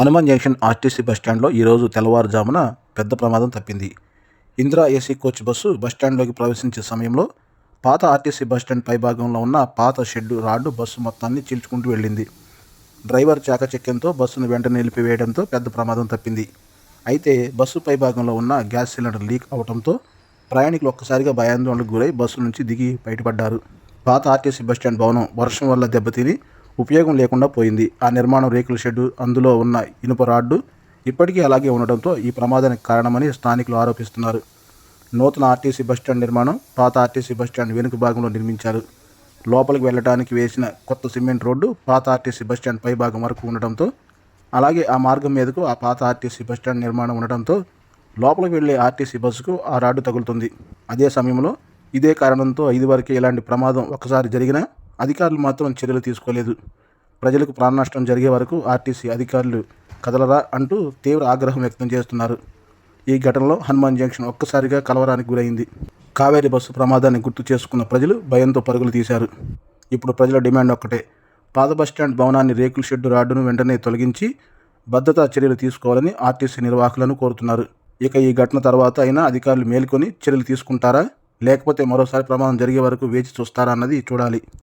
Hanuman junction RTC బస్టాండ్లో ఈరోజు తెల్లవారుజామున పెద్ద ప్రమాదం తప్పింది. ఇందిరా ఏసీ కోచ్ బస్సు బస్టాండ్లోకి ప్రవేశించే సమయంలో పాత ఆర్టీసీ బస్టాండ్ పైభాగంలో ఉన్న పాత షెడ్డు రాడ్డు బస్సు మొత్తాన్ని చీల్చుకుంటూ వెళ్ళింది. డ్రైవర్ చాకచక్యంతో బస్సును వెంటనే నిలిపివేయడంతో పెద్ద ప్రమాదం తప్పింది. అయితే బస్సు పైభాగంలో ఉన్న గ్యాస్ సిలిండర్ లీక్ అవడంతో ప్రయాణికులు ఒక్కసారిగా భయాందోళనకు గురై బస్సు నుంచి దిగి బయటపడ్డారు. పాత ఆర్టీసీ బస్టాండ్ భవనం వర్షం వల్ల దెబ్బతిని ఉపయోగం లేకుండా పోయింది. ఆ నిర్మాణం రేకుల షెడ్డు అందులో ఉన్న ఇనుప రాడ్డు ఇప్పటికీ అలాగే ఉండడంతో ఈ ప్రమాదానికి కారణమని స్థానికులు ఆరోపిస్తున్నారు. నూతన ఆర్టీసీ బస్టాండ్ నిర్మాణం పాత ఆర్టీసీ బస్టాండ్ వెనుక భాగంలో నిర్మించారు. లోపలికి వెళ్ళడానికి వేసిన కొత్త సిమెంట్ రోడ్డు పాత ఆర్టీసీ బస్టాండ్ పై భాగం వరకు ఉండటంతో అలాగే ఆ మార్గం మీదకు ఆ పాత ఆర్టీసీ బస్టాండ్ నిర్మాణం ఉండటంతో లోపలికి వెళ్ళే ఆర్టీసీ బస్సుకు ఆ రాడ్డు తగులుతుంది. అదే సమయంలో ఇదే కారణంతో ఇదివరకే ఇలాంటి ప్రమాదం ఒకసారి జరిగినా అధికారులు మాత్రం చర్యలు తీసుకోలేదు. ప్రజలకు ప్రాణనష్టం జరిగే వరకు ఆర్టీసీ అధికారులు కదలరా అంటూ తీవ్ర ఆగ్రహం వ్యక్తం చేస్తున్నారు. ఈ ఘటనలో హనుమాన్ జంక్షన్ ఒక్కసారిగా కలవరానికి గురైంది. కావేరీ బస్సు ప్రమాదాన్ని గుర్తు చేసుకున్న ప్రజలు భయంతో పరుగులు తీశారు. ఇప్పుడు ప్రజల డిమాండ్ ఒక్కటే. పాత బస్టాండ్ భవనాన్ని రేకుల షెడ్డు రాడ్డును వెంటనే తొలగించి భద్రతా చర్యలు తీసుకోవాలని ఆర్టీసీ నిర్వాహకులను కోరుతున్నారు. ఇక ఈ ఘటన తర్వాత అయినా అధికారులు మేల్కొని చర్యలు తీసుకుంటారా? లేకపోతే మరోసారి ప్రమాదం జరిగే వరకు వేచి చూస్తారా అన్నది చూడాలి.